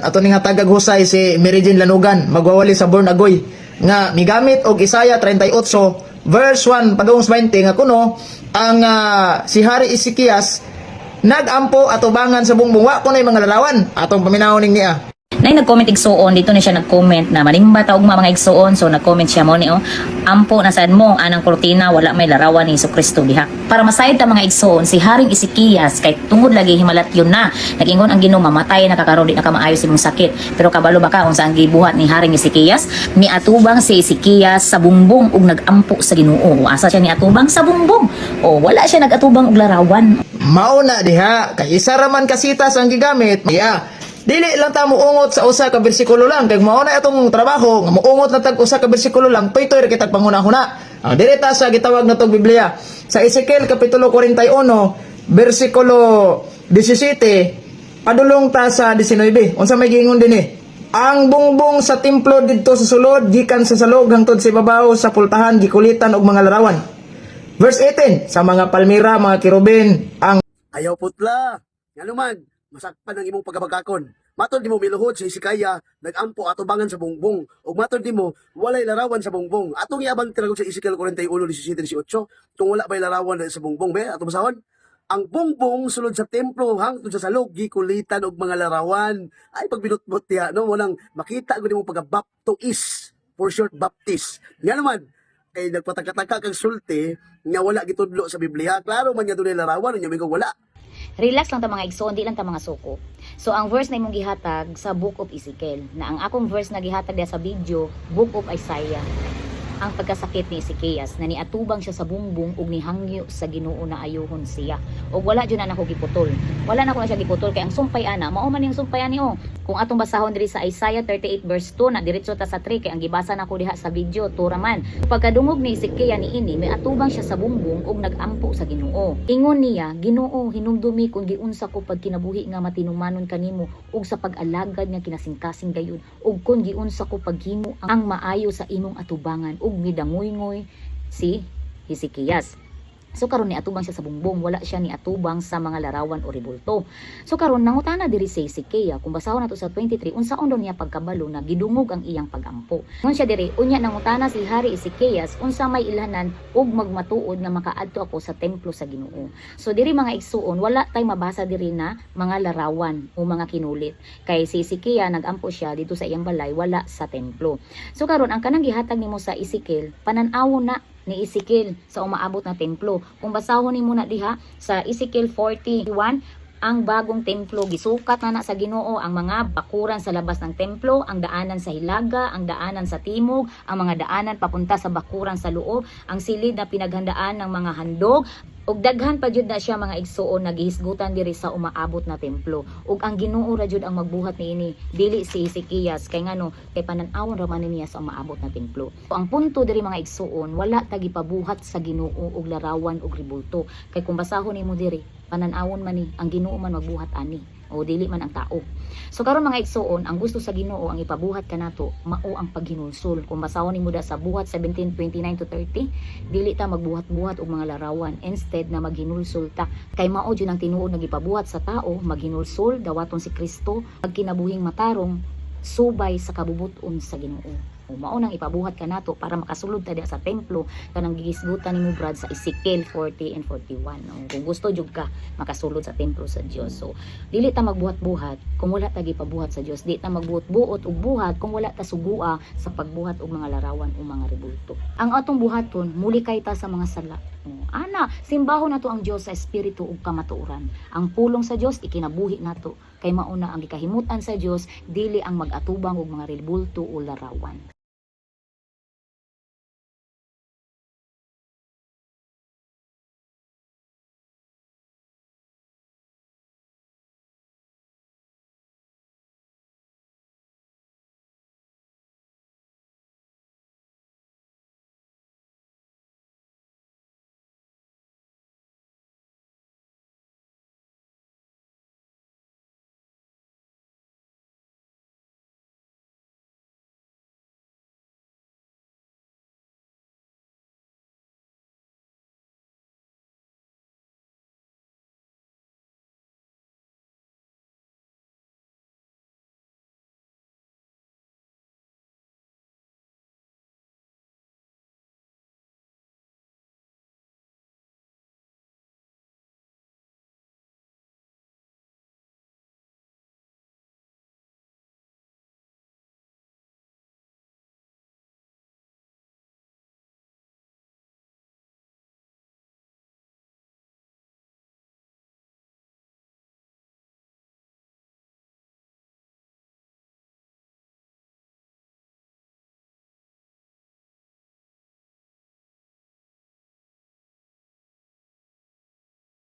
karon ato ning hatagag husay si Mary Jane Lanugan magwawali sa Born Agoy nga migamit og Isaiah 38 verse 1 pagawong 20 nga kuno ang ah, si Hari Isikias nagampo atubangan sa bungbong wa ko mga larawan atong paminawon ning niya Nay nag-comment igsuon dito ni siya nag-comment na malimba ta og mga igsuon so nag-comment siya mo ni oh ampo na sad mo anang kurtina wala may larawan ni Kristo diha. Para masayod ta mga igsuon si Haring Isikiyas kay tungod lagi himalat yun na. Nagingon ang Ginoo mamatay na kakaron di na ka maayo imong sakit. Pero kabalo ba ka kung saan gibuhat ni Haring Isikiyas ni atubang si Isikiyas sa bumbong ug nagampo sa Ginoo. Asa siya ni atubang sa bumbong? O wala siya nagatubang og larawan. Mauna diha kay isa ra man kasitas ang gigamit yeah. Dili lang ta muungot sa usa ka bersikulo lang kay mauna atong trabaho nga muungot na tag usa ka bersikulo lang toy-toy ra kitag panghuna-huna. Ang dili ta sa gitawag na tong Biblia. Sa Ezekiel kapitulo 41 bersikulo 17 padulong ta sa 19. Unsa may gingon dinhi? Ang bungbong sa templo didto sa sulod gikan sa salog hangtod sa ibabaw sa pultahan gikulitan og mga larawan. Verse 18, sa mga palmira, mga kirubin, ang Ayaw putla. Nga naman, masakpan ang imong pagkabagakon. Matod di mo miluhod sa isikaya, nagampo atubangan sa bongbong. O matod di mo, walay larawan sa bongbong. Atong iabang tiragon sa Ezekiel 41, 17, 18, kung wala bay larawan sa bongbong, be, atong basahon. Ang bongbong sulod sa templo hangtod sa salog gikulitan og mga larawan. Ay pag binutbot tiya no walang makita gud mo pagka-baptois for short baptist. Nga naman kay nagpataka-taka kang sulti nga wala gitudlo sa Biblia. Klaro man niya dunay larawan nya wala. Relax lang ta mga igsoon, di lang ta mga suko. So ang verse na imong gihatag sa Book of Ezekiel, na ang akong verse na gihatag diha sa video, Book of Isaiah. Ang pagkasakit ni Ezekias na niatubang siya sa bumbong ug nihangyo sa Ginoo na ayuhon siya. Og wala jud na nako giputol. Wala na ko na siya giputol kay ang sumpay ana, mao man yung sumpay ani oh. Kung atong basahon diri sa Isaiah 38 verse 2 na diretso ta sa 3 kay ang gibasa nako diha sa video turaman. Pagkadungog ni Ezekiel ni ini, may atubang siya sa bumbong ug nagampo sa Ginoo. Ingon niya, Ginoo, hinumdumi kung giunsa ko pag kinabuhi nga matinumanon kanimo ug sa pag-alagad nga kinasingkasing gayud ug kung giunsa ko paghimo ang maayo sa imong atubangan ug midangoy-ngoy si Hezekias. So karon ni atubang siya sa bumbong, wala siya ni atubang sa mga larawan o ribulto. So karon nangutana diri sa Hezekiah, kung basahon nato sa 23, unsaon daw niya pagkabalo na gidungog ang iyang pagampo. Ngon siya diri, unya nangutana si Hari Hezekias, unsa may ilhanan ug magmatuod nga makaadto ako sa templo sa Ginoo. So diri mga igsuon, wala tay mabasa diri na mga larawan o mga kinulit. Kay si Hezekiah nagampo siya dito sa iyang balay, wala sa templo. So karon ang kanang gihatag nimo sa Ezekiel, panan-awon na ni Ezekiel sa umaabot na templo. Kung basahon ni muna diha sa Ezekiel 41, ang bagong templo gisukat na na sa Ginoo ang mga bakuran sa labas ng templo, ang daanan sa hilaga, ang daanan sa timog, ang mga daanan papunta sa bakuran sa loob, ang silid na pinaghandaan ng mga handog, ug daghan pa jud na siya mga igsuon nagihisgutan diri sa umaabot na templo. Ug ang Ginoo ra jud ang magbuhat niini, dili si Ezekias kay ngano kay panan-awon ra man niya sa umaabot na templo. So, ang punto diri mga igsuon, wala tagi pabuhat sa Ginoo og larawan ug ribulto. Kay kung basahon nimo diri, panan-awon man ni ang Ginoo man magbuhat ani o dili man ang tao. So karon mga igsuon, ang gusto sa Ginoo ang ipabuhat kanato mao ang paghinulsol. Kung basahon nimo da sa buhat 17:29 to 30, dili ta magbuhat-buhat og mga larawan instead na maghinulsol ta. Kay mao jud ang tinuod nga gipabuhat sa tao, maghinulsol dawaton si Kristo, pagkinabuhing matarong subay sa kabubuton sa Ginoo. Mao nang ipabuhat ka nato para makasulod ta sa templo kanang gigisgutan nimo brad sa Ezekiel 40 and 41. O, kung gusto jud ka makasulod sa templo sa Dios. So dili ta magbuhat-buhat kung wala ta gipabuhat sa Dios. Di ta magbuot-buot og buhat kung wala ta sugua sa pagbuhat og mga larawan o mga rebulto. Ang atong buhaton muli kay ta sa mga sala. O, ana, simbaho nato ang Dios sa espiritu ug kamatuoran. Ang pulong sa Dios ikinabuhi nato kay mauna ang gikahimutan sa Dios dili ang mag-atubang og mga rebulto o larawan.